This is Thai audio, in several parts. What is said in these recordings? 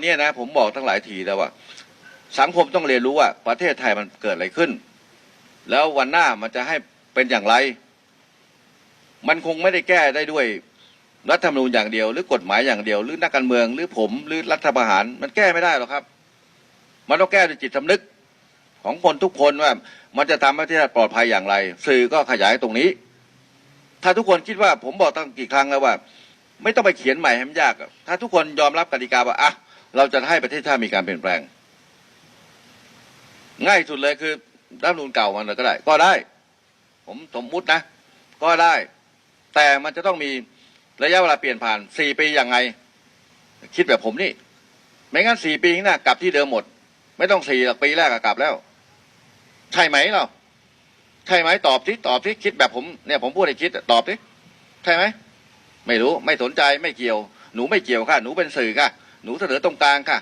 เนี่ยนะผมบอกตั้งหลายทีแล้วว่า สังคมต้องเรียนรู้ว่า ประเทศไทยมันเกิดอะไรขึ้น แล้ววันหน้ามันจะให้เป็นอย่างไร มันคงไม่ได้แก้ได้ด้วยรัฐธรรมนูญอย่างเดียว หรือกฎหมายอย่างเดียว หรือนักการเมือง หรือผมหรือรัฐประหาร มันแก้ไม่ได้หรอกครับ มันต้องแก้ด้วยจิตสำนึกของคนทุกคนว่า มันจะทำให้ประเทศปลอดภัยอย่างไร สื่อก็ขยายตรงนี้ ถ้าทุกคนคิดว่าผมบอกตั้งกี่ครั้งแล้วว่า ไม่ต้องไปเขียนใหม่ให้มันยาก ถ้าทุกคนยอมรับกติกาว่าอะ เราจะให้ประเทศชาติมีการเปลี่ยนแปลง ง่ายสุดเลยคือรัฐมนูญเก่ามันก็ได้ ก็ได้ ผมสมมุตินะ ก็ได้ แต่มันจะต้องมีระยะเวลาเปลี่ยนผ่านสี่ปียังไง คิดแบบผมนี่ ไม่งั้นสี่ปีข้างหน้ากลับที่เดิมหมด ไม่ต้องสี่หรอกปีแรกก็กลับแล้ว ใช่ไหมเราใช่ไหมตอบที่ตอบที่คิดแบบผมเนี่ยผมพูดให้คิดตอบที่ใช่ไหมไม่รู้ไม่สนใจไม่เกี่ยว หนูไม่เกี่ยวค่ะ หนูเป็นสื่อค่ะ หนูเสนอตรงกลางค่ะ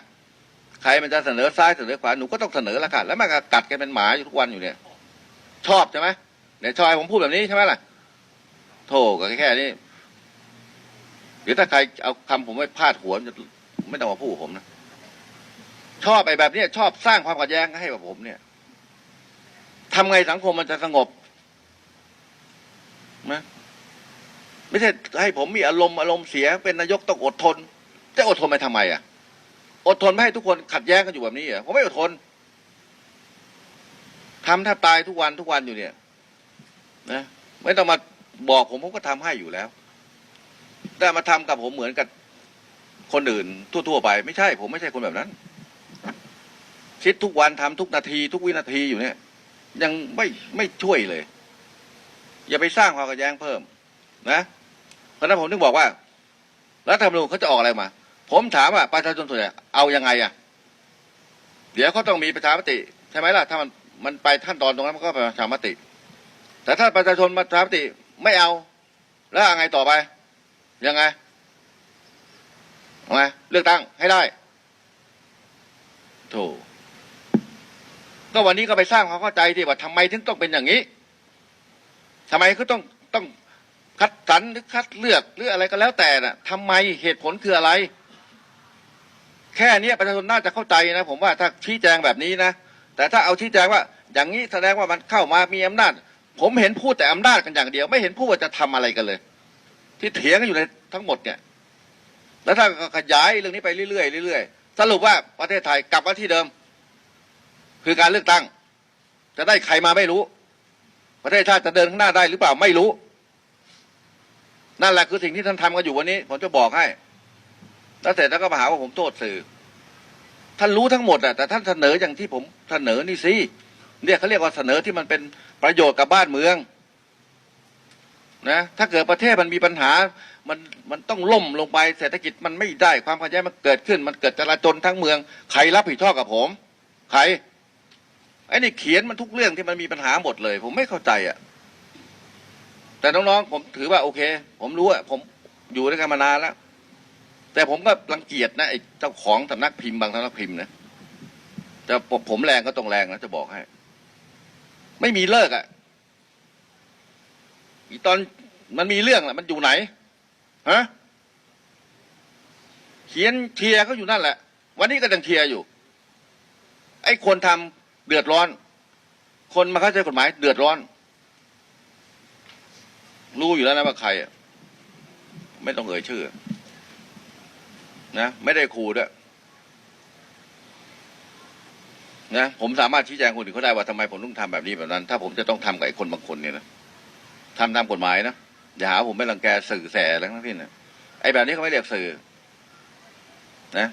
ใครมันจะเสนอซ้ายเสนอขวาหนูก็ต้องเสนอละค่ะ แล้วมันก็กัดกันเป็นหมาอยู่ทุกวันอยู่เนี่ย ชอบใช่ไหมเนี่ยชอยผมพูดแบบนี้ใช่ไหมล่ะโธ่ก็แค่นี้เดี๋ยวถ้าใครเอาคำผมไปพาดหัวมันจะไม่ต้องมาพูดผมนะชอบไอแบบนี้ชอบสร้างความขัดแย้งให้กับผมเนี่ยทำไงสังคมมันจะสงบนะไม่ใช่ให้ผมมีอารมณ์อารมณ์เสียเป็นนายกต้องอดทน จะอดทนไปทำไมอะ อดทนไม่ให้ทุกคนขัดแย้งกันอยู่แบบนี้เหรอผมไม่อดทนทำแทบตายทุกวันทุกวันอยู่เนี่ยนะไม่ต้องมาบอกผมผมก็ทำให้อยู่แล้ว แต่มาทำกับผมเหมือนกับคนอื่นทั่วๆไป ไม่ใช่ ผมไม่ใช่คนแบบนั้น คิดทุกวันทำทุกนาที ทุกวินาทีอยู่เนี่ย ยังไม่ไม่ช่วยเลย อย่าไปสร้างความขัดแย้งเพิ่ม นะเพราะฉะนั้นผมถึงบอกว่ารัฐธรรมนูญเขาจะออกอะไรมา ผมถามว่าประชาชนส่วนใหญ่เอายังไงอะ เดี๋ยวเขาต้องมีประชามติใช่ไหมล่ะ ถ้ามันมันไปขั้นตอนตรงนั้นมันก็เป็นประชามติ แต่ถ้าประชาชนประชามติไม่เอา แล้วยังไงต่อไป ยังไงเอาไงเลือกตั้งให้ได้โถก็วันนี้ก็ไปสร้างความเข้าใจที่ว่าทำไมถึงต้องเป็นอย่างนี้ทำไมเขาต้องต้องคัดสรรหรือคัดเลือกหรืออะไรก็แล้วแต่น่ะทำไมเหตุผลคืออะไร ค่เนี้ยประชาชนน่าจะเข้าใจนะ ผมว่าถ้าชี้แจงแบบนี้นะ แต่ถ้าเอาชี้แจงว่า อย่างนี้แสดงว่ามันเข้ามามีอำนาจ ผมเห็นพูดแต่อำนาจกันอย่างเดียว ไม่เห็นพูดว่าจะทำอะไรกันเลย ที่เถียงกันอยู่ในทั้งหมดเนี่ย แล้วถ้าขยายเรื่องนี้ไปเรื่อยๆเรื่อยๆสรุปว่าประเทศไทยกลับมาที่เดิม คือการเลือกตั้ง จะได้ใครมาไม่รู้ ประเทศชาติจะเดินข้างหน้าได้หรือเปล่าไม่รู้ นั่นแหละคือสิ่งที่ท่านทำกันอยู่วันนี้ ผมจะบอกให้ แล้วเสร็จแล้วก็มาหาว่าผมโทษสื่อ ท่านรู้ทั้งหมดอะแต่ท่านเสนออย่างที่ผมเสนอนี่สิเนี่ยเขาเรียกว่าเสนอที่มันเป็นประโยชน์กับบ้านเมือง นะ ถ้าเกิดประเทศมันมีปัญหา มันมันต้องล่มลงไปเศรษฐกิจมันไม่ได้ความขัดแย้งมันเกิดขึ้น มันเกิดจราจนทั้งเมือง ใครรับผิดชอบกับผม ใครไอ้นี่เขียนมันทุกเรื่องที่มันมีปัญหาหมดเลย ผมไม่เข้าใจอะแต่น้องๆผมถือว่าโอเค ผมรู้อะผมอยู่ด้วยกันมานานแล้ว แต่ผมก็รังเกียจนะไอ้เจ้าของสำนักพิมพ์บางสำนักพิมพ์นะแต่ผมแรงก็ต้องแรงนะจะบอกให้ ไม่มีเลิกอะอีตอนมันมีเรื่องแหละมันอยู่ไหนฮะเขียนเชียร์เขาอยู่นั่นแหละ วันนี้ก็ยังเชียร์อยู่ ไอ้คนทำเดือดร้อน คนมาเข้าใจกฎหมาย เดือดร้อน รู้อยู่แล้วนะว่าใครอะไม่ต้องเอ่ยชื่อ นะไม่ได้ขู่ด้วยนะผมสามารถชี้แจงคนอื่นเขาได้ว่าทำไมผมต้องทำแบบนี้แบบนั้น ถ้าผมจะต้องทำกับไอ้คนบางคนเนี่ยนะทำตามกฎหมายนะอย่าหาผมไม่รังแกสื่อแสแล้วทั้งสิ้นนะไอ้แบบนี้เขาไม่เรียกสื่อ นะ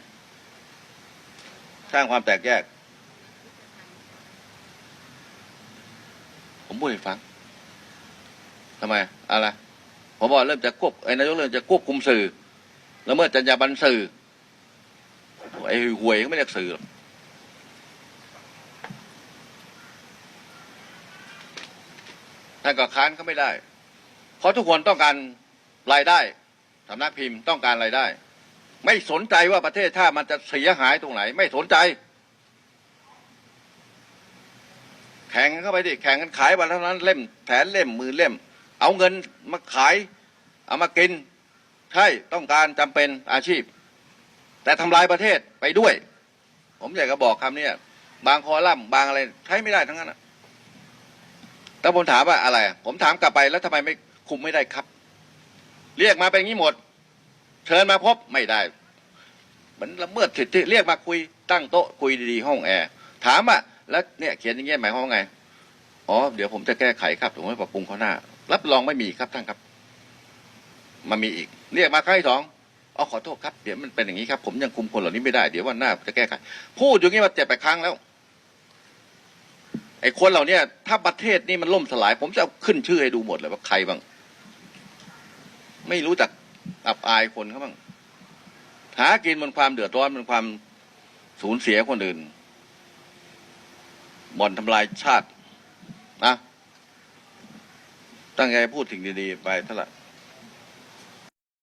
สร้างความแตกแยก ผมพูดให้ฟังทำไม อะไรผมบอกเริ่มจะควบไอ้นายกเริ่มจะควบคุมสื่อ แล้วเมื่อจรรยาบรรณสื่อไอ้หวยก็ไม่เรียกสื่อหรอกท่านก็ค้านเขาไม่ได้ เพราะทุกคนต้องการรายได้สำนักพิมพ์ต้องการรายได้ ไม่สนใจว่าประเทศชาติมันจะเสียหายตรงไหน ไม่สนใจ แข่งกันเข้าไปดิแข่งกันขายวันเท่านั้นเล่มแผนเล่มมือเล่ม เอาเงินมาขาย เอามากิน ใช่ต้องการจำเป็นอาชีพ แต่ทำลายประเทศไปด้วย ผมอยากจะบอกคำเนี้ยบางคอลัมน์บางอะไรใช้ไม่ได้ทั้งนั้นอะแล้วผมถามว่าอะไร ผมถามกลับไปแล้วทำไมไม่คุมไม่ได้ครับ เรียกมาเป็นงนี้หมด เชิญมาพบไม่ได้มันละเมิดสิทธิเรียกมาคุยตั้งโต๊ะคุยดีๆห้องแอร์ถามอะแล้วเนี่ยเขียนอย่างเงี้ยหมายความว่าไงอ๋อเดี๋ยวผมจะแก้ไขครับผมจะปรับปรุงข้างหน้า รับรองไม่มีครับท่านครับ มามีอีก เรียกมาครั้งที่สองอ๋อขอโทษครับเดี๋ยวมันเป็นอย่างนี้ครับ ผมยังคุมคนเหล่านี้ไม่ได้เดี๋ยววันหน้าจะแก้ไขพูดอย่างนี้มาเจ็ดแปดครั้งแล้วไอ้คนเหล่าเนี้ยถ้าประเทศนี้มันล่มสลาย ผมจะเอาขึ้นชื่อให้ดูหมดเลยว่าใครบ้าง ไม่รู้จักอับอายคนเขาบ้างหากินบนความเดือดร้อนบนความสูญเสียคนอื่นบ่อนทำลายชาตินะตั้งใจพูดสิ่งดีๆไปเท่าไหร่